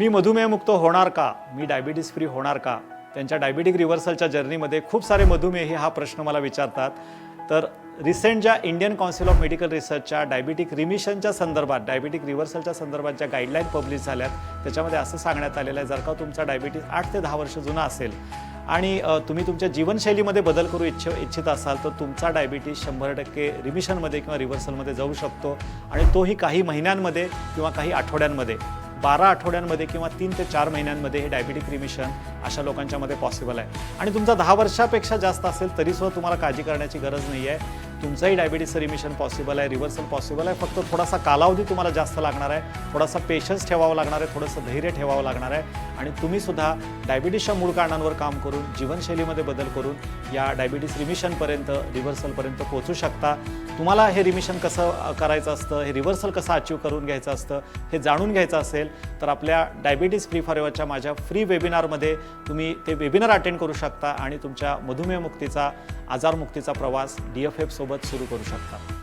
मी मधुमेहमुक्त होणार का? मी diabetes free होणार का? त्यांच्या डायबिटिक रिव्हर्सलच्या जर्नीमध्ये खूप सारे मधुमेही हा प्रश्न मला विचारतात. तर रिसेंट ज्या इंडियन काउन्सिल ऑफ मेडिकल रिसर्चच्या डायबिटिक रिमिशनच्या संदर्भात डायबिटिक रिव्हर्सलच्या संदर्भात ज्या गाईडलाईन पब्लिश झाल्यात त्याच्यामध्ये असं सांगण्यात आलेलं आहे जर का तुमचा डायबिटीस आठ ते दहा वर्ष जुना असेल आणि तुम्ही तुमच्या जीवनशैलीमध्ये बदल करू इच्छ इच्छित असाल तर तुमचा डायबिटीस शंभर टक्के रिमिशनमध्ये किंवा रिव्हर्सलमध्ये जाऊ शकतो. आणि तोही काही महिन्यांमध्ये किंवा काही आठवड्यांमध्ये. बारा आठवड्यांमध्ये किंवा तीन ते चार महिन्यांमध्ये हे डायबिटिक रिमिशन अशा लोकांच्यामध्ये पॉसिबल आहे. आणि तुमचा दहा वर्षापेक्षा जास्त असेल तरीसुद्धा तुम्हाला काळजी करण्याची गरज नाही आहे तुमचंही डायबिटीसचं रिमिशन पॉसिबल आहे रिव्हर्सल पॉसिबल आहे. फक्त थोडासा कालावधी तुम्हाला जास्त लागणार आहे. थोडासा पेशन्स ठेवावं लागणार आहे. थोडंसं धैर्य ठेवावं लागणार आहे. आणि तुम्हीसुद्धा डायबिटीसच्या मूळ कारणांवर काम करून जीवनशैलीमध्ये बदल करून या डायबिटीस रिमिशनपर्यंत रिव्हर्सलपर्यंत पोहोचू शकता. तुम्हाला हे रिमिशन कसं करायचं असतं? हे रिव्हर्सल कसं अचीव करून घ्यायचं असतं? हे जाणून घ्यायचं असेल तर आपल्या डायबिटीस फ्री फॉरएवरच्या माझ्या फ्री वेबिनारमध्ये तुम्ही ते वेबिनार अटेंड करू शकता आणि तुमच्या मधुमेहमुक्तीचा आजारमुक्तीचा प्रवास डी एफ एफसोबत सुरू करू शकता.